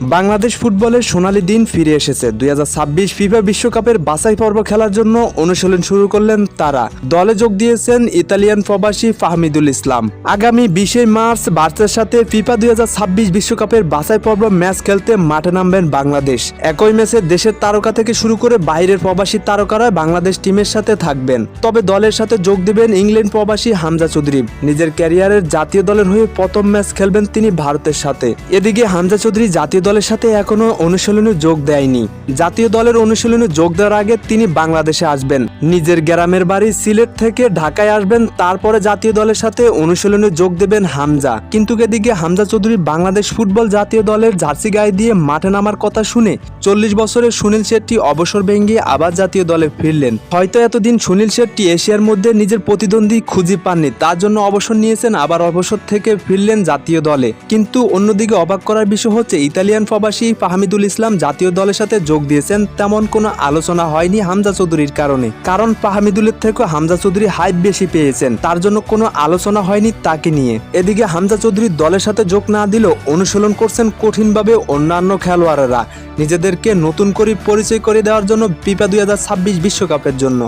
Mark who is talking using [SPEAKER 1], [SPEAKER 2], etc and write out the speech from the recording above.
[SPEAKER 1] বাংলাদেশ ফুটবলের সোনালী দিন ফিরে এসেছে। দুই হাজার ফিফা বিশ্বকাপের বাছাই পর্ব খেলার জন্য অনুশীলন শুরু করলেন তারা। দলে যোগ দিয়েছেন ইতালিয়ান প্রবাসী ফাহমিদুল ইসলাম। আগামী বিশে মার্চ ভারতের সাথে ফিফা দুই হাজার বিশ্বকাপের বাছাই পর্ব ম্যাচ খেলতে মাঠে নামবেন বাংলাদেশ। একই ম্যাচে দেশের তারকা থেকে শুরু করে বাইরের প্রবাসী তারকারা বাংলাদেশ টিমের সাথে থাকবেন। তবে দলের সাথে যোগ দেবেন ইংল্যান্ড প্রবাসী হামজা চৌধুরী। নিজের ক্যারিয়ারের জাতীয় দলের হয়ে প্রথম ম্যাচ খেলবেন তিনি ভারতের সাথে। এদিকে হামজা চৌধুরী জাতীয় দলের সাথে এখনও অনুশীলনে যোগ দেয়নি। জাতীয় দলের অনুশীলনে যোগ দেওয়ার আগে তিনি বাংলাদেশে আসবেন। নিজের গ্রামের বাড়ি সিলেট থেকে ঢাকায় আসবেন, তারপরে জাতীয় দলের সাথে অনুশীলনে যোগ দেবেন হামজা। কিন্তু এদিকে হামজা চৌধুরী বাংলাদেশ ফুটবল জাতীয় দলের জার্সি গায়ে দিয়ে মাঠে নামার কথা শুনে চল্লিশ বছরের সুনীল শেট্টি অবসর ভেঙে আবার জাতীয় দলে ফিরলেন। হয়তো এতদিন সুনীল শেট্টি এশিয়ার মধ্যে নিজের প্রতিদ্বন্দ্বী খুঁজে পাননি, তার জন্য অবসর নিয়েছেন, আবার অবসর থেকে ফিরলেন জাতীয় দলে। কিন্তু অন্যদিকে অবাক করার বিষয় হচ্ছে ইতালিয়ান প্রবাসী ফাহমিদুল ইসলাম জাতীয় দলের সাথে যোগ দিয়েছেন, তেমন কোনো আলোচনা হয়নি হামজা চৌধুরীর কারণে। কারণ ফাহমিদুলের থেকে হামজা চৌধুরী হাইপ বেশি পেয়েছেন, তার জন্য কোনো আলোচনা হয়নি তাকে নিয়ে। এদিকে হামজা চৌধুরী দলের সাথে যোগ না দিলেও অনুশীলন করছেন কঠিনভাবে অন্যান্য খেলোয়াড়েরা, নিজেদেরকে নতুন করে পরিচয় করে দেওয়ার জন্য পিপা দুই বিশ্বকাপের জন্য।